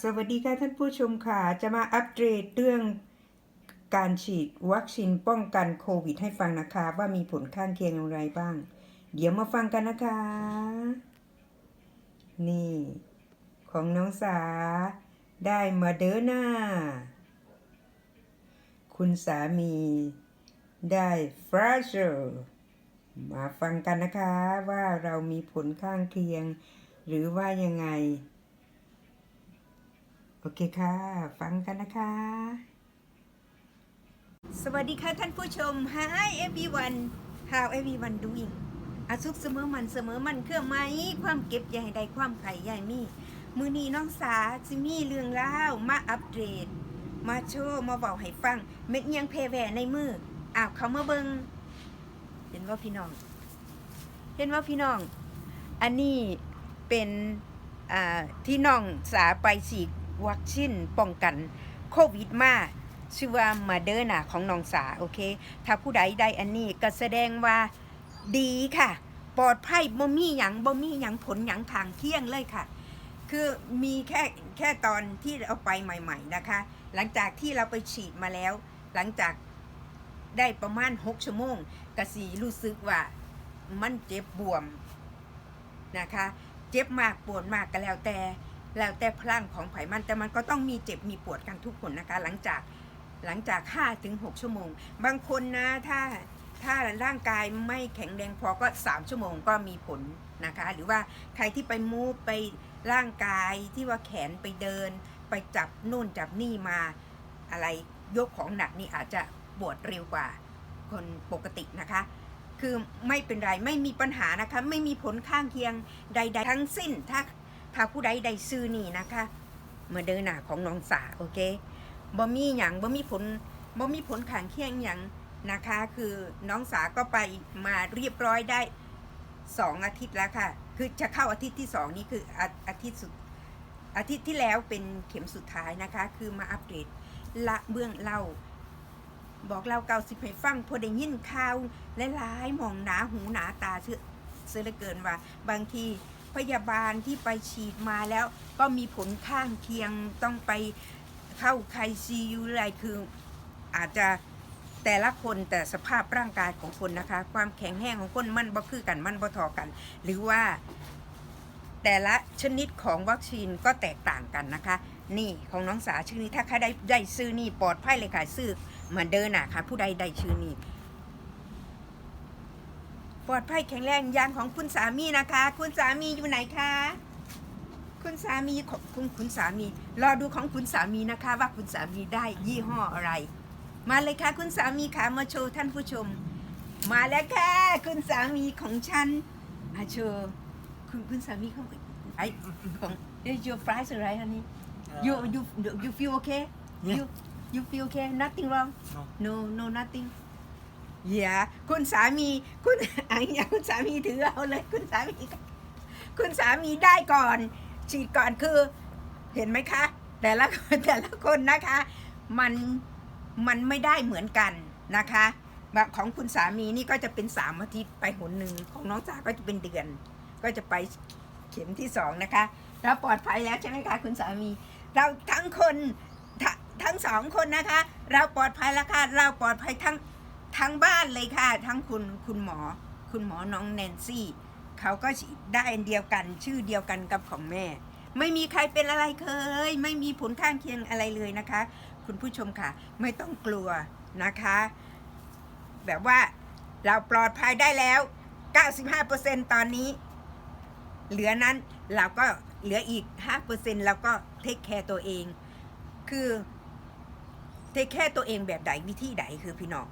สวัสดีค่ะท่านผู้ชมค่ะ จะมาอัปเดตเรื่องการฉีดวัคซีนป้องกันโควิดให้ฟังนะคะ ว่ามีผลข้างเคียงอย่างไรบ้าง เดี๋ยวมาฟังกันนะคะ นี่ ของน้องสา ได้มาเดอร์นาคุณสามีได้ฟราเชอร์มาฟังกันนะคะว่าเรามีผลข้างเคียง หรือว่ายังไง โอเคค่ะ ฟังกันนะคะ สวัสดีค่ะท่านผู้ชม Hi everyone How everyone doing อาสุขเสมอมันเสมอมันเครื่องไม้ความเก็บใหญ่ใดความไข่ใหญ่มี มือนีน้องสาจิมีเรื่องเล่ามาอัปเดต มาโชว์มาบอกให้ฟัง เม็ดเนียงเพแวในมืออ้าวเขามาเบิงเห็นว่าพี่น้อง เห็นว่าพี่น้อง อันนี้เป็นอ่าที่น้องสาไปฉีด วัคซีนป้องกันโควิดมาชื่อว่ามาเดอร์นาของน้องสาโอเค ถ้าผู้ใดได้อันนี้ก็แสดงว่าดีค่ะ ปลอดภัยบ่มีหยังบ่มีหยังผลหยังทางเคี่ยงเลยค่ะ คือมีแค่แค่ตอนที่เอาไปใหม่ ๆนะคะ หลังจากที่เราไปฉีดมาแล้ว หลังจากได้ประมาณ 6 ชั่วโมงกระสีรู้สึกว่ามันเจ็บบวมนะคะ เจ็บมากปวดมากก็แล้วแต่ แล้วแต่พลังของไขมัน แต่มันก็ต้องมีเจ็บมีปวดกันทุกคนนะคะ หลังจากหลังจาก5ถึง6ชั่วโมง บางคนนะถ้าถ้าร่างกายไม่แข็งแรงพอก็ 3 ชั่วโมงก็มีผลนะคะ หรือว่าใครที่ไปมูฟไปร่างกายที่ว่าแขนไปเดิน ไปจับนู่นจับนี่มาอะไรยกของหนักนี่อาจจะปวดเร็วกว่าคนปกตินะคะ คือไม่เป็นไรไม่มีปัญหานะคะ ไม่มีผลข้างเคียงใด ๆ ทั้งสิ้นถ้า ถ้าผู้ใดใดซื้อนี่นะคะมาเดินหน้าของน้องสาโอเคบ่มีหยังบ่มีผลบ่มีผลข้างเคียงหยังนะคะ คือน้องสาก็ไปมาเรียบร้อยได้สองอาทิตย์แล้วค่ะ คือจะเข้าอาทิตย์ที่สองนี่คืออาอาทิตย์สุดอาทิตย์ที่แล้วเป็นเข็มสุดท้ายนะคะ คือมาอัปเดตละเบื้องเล่า บอกเราเก่าสิบให้ฟังพอได้ยินข่าวหลายๆหมองหนาหูหนาตาเชื่อเสือเหลือเกินว่า บางที พยาบาลที่ไปฉีดมาแล้ว ก็มีผลข้างเคียงต้องไปเข้าไคซียูอะไรคืออาจจะแต่ละคนแต่สภาพร่างกายของคนนะคะ ความแข็งแรงของคนมันบ่คือกันมันบ่ทอกัน หรือว่าแต่ละชนิดของวัคซีนก็แตกต่างกันนะคะ นี่ของน้องสาชื่อนี้ถ้าใครได้ได้ซื้อนี่ปลอดภัยเลยค่ะซื้อมือนเดินน่ะค่ะ ผู้ใดใดชื่อนี้ ปลอดภัยแข็งแรงอยางของคุณสามีนะคะ คุณสามีอยู่ไหนคะคุณสามีของคุณคุณสามี รอดูของคุณสามีนะคะ ว่าคุณสามีได้ยี่ห้ออะไร มาเลยค่ะ คุณสามีค่ะมาโชว์ท่านผู้ชม มาแล้วค่ะคุณสามีของฉันมาโชว์คุณคุณสามีของไอของ is your fries alright honey you you you feel okay Yeah. you you feel okay nothing wrong No. no no nothing อย่าคุณสามีคุณอันย่าคุณสามีถือเอาเลยคุณสามีคุณสามีได้ก่อน ฉีดก่อนคือเห็นไหมคะ แต่ละคนแต่ละคนนะคะ มันมันไม่ได้เหมือนกันนะคะแบบของคุณสามีนี่ก็จะเป็นสามอาทิตย์ไปหนหนึ่งของน้องจ๋าก็จะเป็นเดือน ก็จะไปเข็มที่สองนะคะเราปลอดภัยแล้วใช่ไหมคะคุณสามี เราทั้งคนทงทั้งสองคนนะคะ เราปลอดภัยแล้วค่ะเราปลอดภัยทั้ง ทั้งบ้านเลยค่ะ ทั้งคุณคุณหมอ คุณหมอน้องแนนซี่เขาก็ได้อันเดียวกันชื่อเดียวกันกับของแม่ ไม่มีใครเป็นอะไรเคย ไม่มีผลข้างเคียงอะไรเลยนะคะ คุณผู้ชมค่ะ ไม่ต้องกลัวนะคะ แบบว่าเราปลอดภัยได้แล้ว 95%ตอนนี้ เหลือนั้นเราก็เหลืออีก 5%เราก็เทคแคร์ตัวเอง คือเทคแคร์ตัวเองแบบใดวิธีใดคือพี่น้อง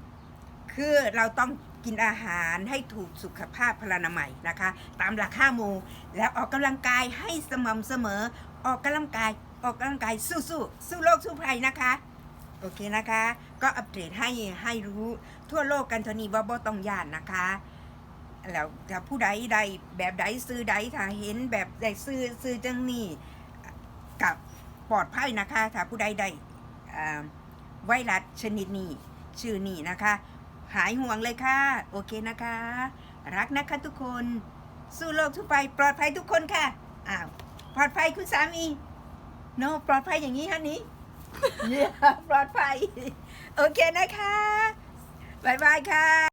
คือเราต้องกินอาหารให้ถูกสุขภาพพลานามัยนะคะ ตามหลักห้าหมูแล้วออกกำลังกายให้สม่ำเสมอ ออกกำลังกายออกกำลังกายสู้สู้สู้โลกสู้ภัยนะคะ โอเคนะคะ ก็อัปเดตให้ให้รู้ทั่วโลกกันทนี้ว่บ่ต้องย่านนะคะแล้วถ้าผู้ใดใดแบบใดซื้อใดถ้าเห็นแบบใดซื้อซื้อจังนี้กับปลอดภัยนะคะ ถ้าผู้ใดใดไวรัสชนิดนี้ชื่อนี้นะคะ หายห่วงเลยค่ะ โอเคนะคะ รักนะคะทุกคน สู้โลกทุกไป ปลอดภัยทุกคนค่ะ อ้าว ปลอดภัยคุณสามีโนปลอดภัยอย่างนี้ฮะนี้เยี่ยปลอดภัย โอเคนะคะบายบายค่ะ